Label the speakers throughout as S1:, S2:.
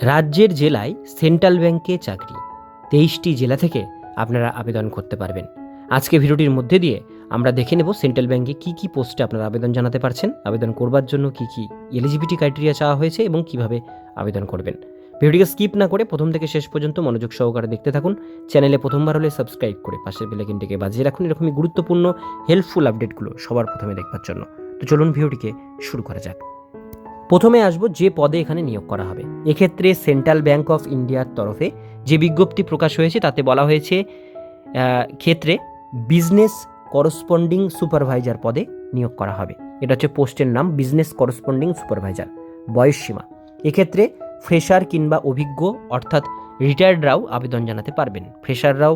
S1: রাজ্যের জেলায় সেন্ট্রাল ব্যাংকে চাকরি। তেইশটি জেলা থেকে আপনারা আবেদন করতে পারবেন। আজকে ভিডিওটির মধ্যে দিয়ে আমরা দেখে নেব সেন্ট্রাল ব্যাংকে কী কী পোস্টে আপনারা আবেদন জানাতে পারছেন, আবেদন করবার জন্য কী কী এলিজিবিলিটি ক্রাইটেরিয়া চাওয়া হয়েছে এবং কীভাবে আবেদন করবেন। ভিডিওটিকে স্কিপ না করে প্রথম থেকে শেষ পর্যন্ত মনোযোগ সহকারে দেখতে থাকুন। চ্যানেলে প্রথমবার হলে সাবস্ক্রাইব করে পাশের বেলাইকিনটিকে বাজিয়ে রাখুন। এরকমই গুরুত্বপূর্ণ হেল্পফুল আপডেটগুলো সবার প্রথমে দেখবার জন্য। তো চলুন ভিডিওটিকে শুরু করা যাক। প্রথমে আসব যে পদে এখানে নিয়োগ করা হবে। এক্ষেত্রে সেন্ট্রাল ব্যাংক অফ ইন্ডিয়ার তরফে যে বিজ্ঞপ্তি প্রকাশ হয়েছে, তাতে বলা হয়েছে ক্ষেত্রে বিজনেস করসপন্ডিং সুপারভাইজার পদে নিয়োগ করা হবে। এটা হচ্ছে পোস্টের নাম, বিজনেস করসপন্ডিং সুপারভাইজার। বয়সসীমা এক্ষেত্রে ফ্রেশার কিংবা অভিজ্ঞ, অর্থাৎ রিটায়ার্ডরাও আবেদন জানাতে পারবেন। ফ্রেশাররাও,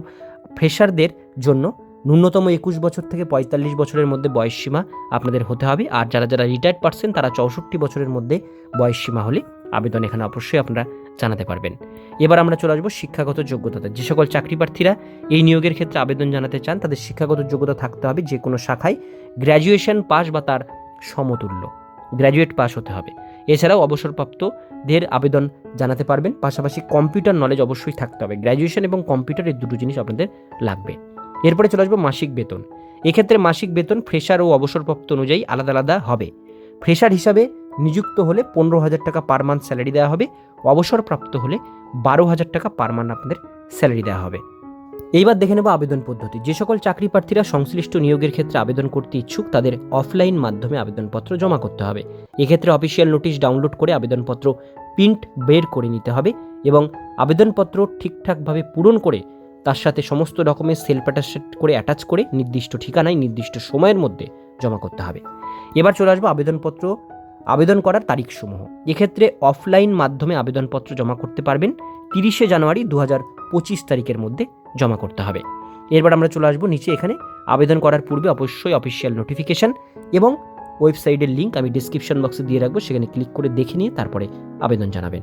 S1: ফ্রেশারদের জন্য ন্যূনতম একুশ বছর থেকে পঁয়তাল্লিশ বছরের মধ্যে বয়সসীমা আপনাদের হতে হবে। আর যারা যারা রিটায়ার্ড পার্সন তারা চৌষট্টি বছরের মধ্যে বয়সসীমা হলে আবেদন এখানে অবশ্যই আপনারা জানাতে পারবেন। এবার আমরা চলে আসব শিক্ষাগত যোগ্যতাতে। যে সকল চাকরি প্রার্থীরা এই নিয়োগের ক্ষেত্রে আবেদন জানাতে চান, তাদের শিক্ষাগত যোগ্যতা থাকতে হবে যে কোনো শাখায়। গ্র্যাজুয়েশন পাস বা তার সমতুল্য। গ্র্যাজুয়েট পাস হতে হবে। এছাড়াও অবসরপ্রাপ্তদের আবেদন জানাতে পারবেন। পাশাপাশি কম্পিউটার নলেজ অবশ্যই থাকতে হবে। গ্র্যাজুয়েশন এবং কম্পিউটার এই দুটো জিনিস আপনাদের লাগবে। এরপরে চলে আসব মাসিক বেতন। এক্ষেত্রে মাসিক বেতন ফ্রেশার ও অবসরপ্রাপ্ত অনুযায়ী আলাদা আলাদা হবে। ফ্রেশার হিসাবে নিযুক্ত হলে পনেরো হাজার টাকা পার মান্থ স্যালারি দেওয়া হবে, অবসরপ্রাপ্ত হলে বারো হাজার টাকা পার মান্থ আপনাদের স্যালারি দেওয়া হবে। এইবার দেখে নেব আবেদন পদ্ধতি। যে সকল চাকরি প্রার্থীরা সংশ্লিষ্ট নিয়োগের ক্ষেত্রে আবেদন করতে ইচ্ছুক, তাদের অফলাইন মাধ্যমে আবেদনপত্র জমা করতে হবে। এক্ষেত্রে অফিসিয়াল নোটিশ ডাউনলোড করে আবেদনপত্র প্রিন্ট বের করে নিতে হবে এবং আবেদনপত্র ঠিকঠাকভাবে পূরণ করে তার সাথে সমস্ত রকমের সেলফ অ্যাটাস্টেড করে অ্যাটাচ করে নির্দিষ্ট ঠিকানায় নির্দিষ্ট সময়ের মধ্যে জমা করতে হবে। এবার চলে আসব আবেদনপত্র, আবেদন করার তারিখসমূহ। এক্ষেত্রে অফলাইন মাধ্যমে আবেদনপত্র জমা করতে পারবেন। তিরিশে জানুয়ারি দু পঁচিশ তারিখের মধ্যে জমা করতে হবে। এরপর আমরা চলে আসব নিচে এখানে। আবেদন করার পূর্বে অবশ্যই অফিসিয়াল নোটিফিকেশান এবং ওয়েবসাইটের লিঙ্ক আমি ডিসক্রিপশন বক্সে দিয়ে রাখব। সেখানে ক্লিক করে দেখে নিয়ে তারপরে আবেদন জানাবেন।